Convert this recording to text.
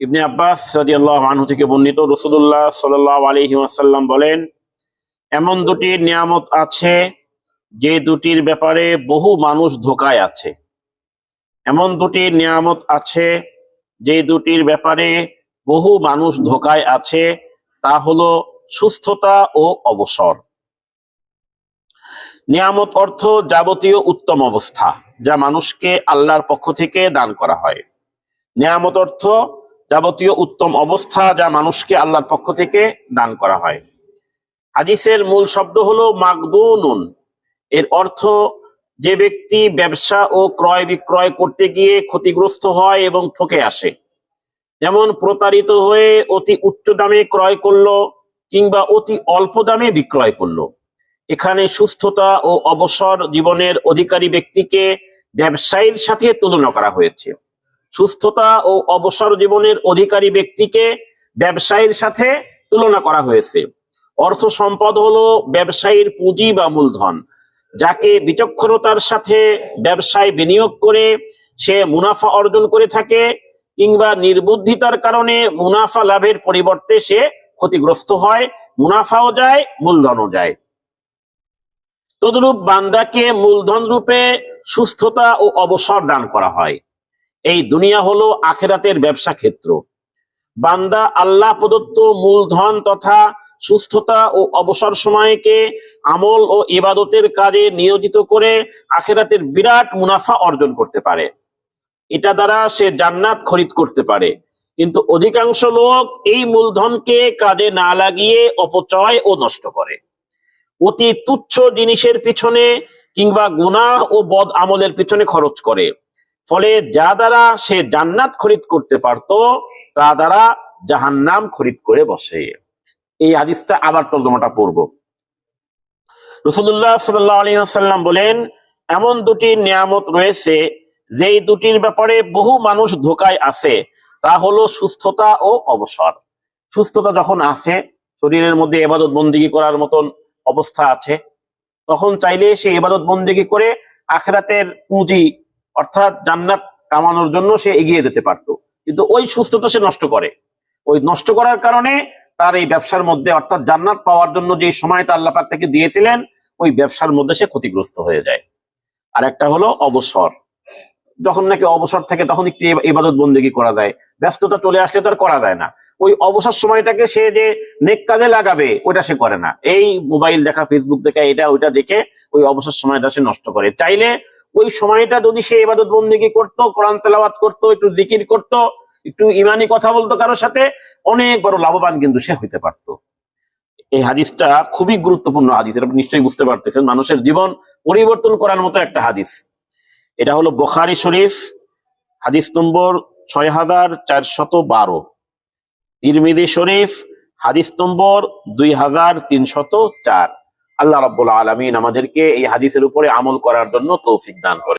ইবনে আব্বাস রাদিয়াল্লাহু আনহু থেকে বর্ণিত রসুদুল্লাহ সাল্লাল্লাহু আলাইহি ওয়াসাল্লাম বলেন, এমন দুটি নিয়ামত আছে যে দুটির ব্যাপারে বহু মানুষ ধোকায় আছে। এমন দুটি নিয়ামত আছে যে দুটির ব্যাপারে বহু মানুষ ধোকায় আছে, তা হলো সুস্থতা ও অবসর। নিয়ামত অর্থ যাবতীয় উত্তম অবস্থা যা মানুষকে আল্লাহর পক্ষ থেকে দান করা হয়। নিয়ামত অর্থ যাবতীয় উত্তম অবস্থা যা মানুষকে আল্লাহর পক্ষ থেকে দান করা হয়। হাদিসের মূল শব্দ হলো মাকদুনুন এর অর্থ, যে ব্যক্তি ব্যবসা ও ক্রয় বিক্রয় করতে গিয়ে ক্ষতিগ্রস্ত হয় এবং ঠকে আসে। যেমন, প্রতারিত হয়ে অতি উচ্চ দামে ক্রয় করল কিংবা অতি অল্প দামে বিক্রয় করল। এখানে সুস্থতা ও অবসর জীবনের অধিকারী ব্যক্তিকে ব্যবসায়ীর সাথে তুলনা করা হয়েছে। সুস্থতা ও অবসর জীবনের অধিকারী ব্যক্তিকে ব্যবসায়ীর সাথে তুলনা করা হয়েছে। অর্থ সম্পদ হলো ব্যবসায়ীর পুঁজি বা মূলধন, যাকে বিচক্ষণতার সাথে ব্যবসায় বিনিয়োগ করে সে মুনাফা অর্জন করে থাকে কিংবা নির্বুদ্ধিতার কারণে মুনাফা লাভের পরিবর্তে সে ক্ষতিগ্রস্ত হয়, মুনাফাও যায়, মূলধনও যায়। তদরূপ বান্দাকে মূলধন রূপে সুস্থতা ও অবসর দান করা হয়। এই দুনিয়া হলো আখেরাতের ব্যবসা ক্ষেত্র। বান্দা আল্লাহ প্রদত্ত মূলধন তথা সুস্থতা ও অবসর সময়কে আমল ও ইবাদতের কাজে নিয়োজিত করে আখেরাতের বিরাট মুনাফা অর্জন করতে পারে। এটা দ্বারা সে জান্নাত খরিদ করতে পারে। কিন্তু অধিকাংশ লোক এই মূলধনকে কাজে না লাগিয়ে অপচয় ও নষ্ট করে। অতি তুচ্ছ জিনিসের পিছনে কিংবা গুনাহ ও বদ আমলের পিছনে খরচ করে। ফলে যা দ্বারা সে জান্নাত খরিদ করতে পারত, তা দ্বারা জাহান্নাম খরিদ করে বসে। এই হাদিসটা আবার তর্জমাটা পড়ব। রসুল্লাহ সাল্লাম বলেন, এমন দুটি নিয়ামত রয়েছে, যেই দুটির ব্যাপারে বহু মানুষ ধোকায় আছে, তা হলো সুস্থতা ও অবসর। সুস্থতা যখন আছে, শরীরের মধ্যে এবাদত বন্দিগি করার মতন অবস্থা আছে, তখন চাইলে সে এবাদত বন্দিগি করে আখরাতের পুঁজি অর্থাৎ জান্নাত কামানোর জন্য সে এগিয়ে যেতে পারতো। কিন্তু ওই সুস্থতা সে নষ্ট করে। ওই নষ্ট করার কারণে তার এই ব্যবসার মধ্যে অর্থাৎ জান্নাত পাওয়ার জন্য যে সময়টা আল্লাহ পাক তাকে দিয়েছিলেন, ওই ব্যবসার মধ্যে সে ক্ষতিগ্রস্ত হয়ে যায়। আর একটা হলো অবসর। যখন নাকি অবসর থাকে, তখন একটু ইবাদত বন্দেগি করা যায়। ব্যস্ততা চলে আসলে তো আর করা যায় না। ওই অবসর সময়টাকে সে যে নেক কাজে লাগাবে ওটা সে করে না। এই মোবাইল দেখা ফেসবুক দেখা, এটা ওইটা দেখে ওই অবসর সময়টা সে নষ্ট করে। চাইলে ওই সময়টা যদি সে এবাদত বন্দেগি করতো, কোরআন তেলাওয়াত করতো, একটু জিকির করতো, একটু ইমানি কথা বলতো কারোর সাথে, অনেক বড় লাভবান কিন্তু সে হইতে পারতো। এই হাদিসটা খুবই গুরুত্বপূর্ণ হাদিস, এটা নিশ্চয়ই বুঝতে পারতেছেন। মানুষের জীবন পরিবর্তন করার মতো একটা হাদিস। এটা হলো বোখারি শরীফ, হাদিস নম্বর ছয় হাজার চারশত বারো। ইরমিদি শরীফ, হাদিস নম্বর দুই হাজার তিনশত চার। আল্লাহ রব্বুল আলমিন আমাদেরকে এই হাদিসের উপরে আমল করার জন্য তৌফিক দান করে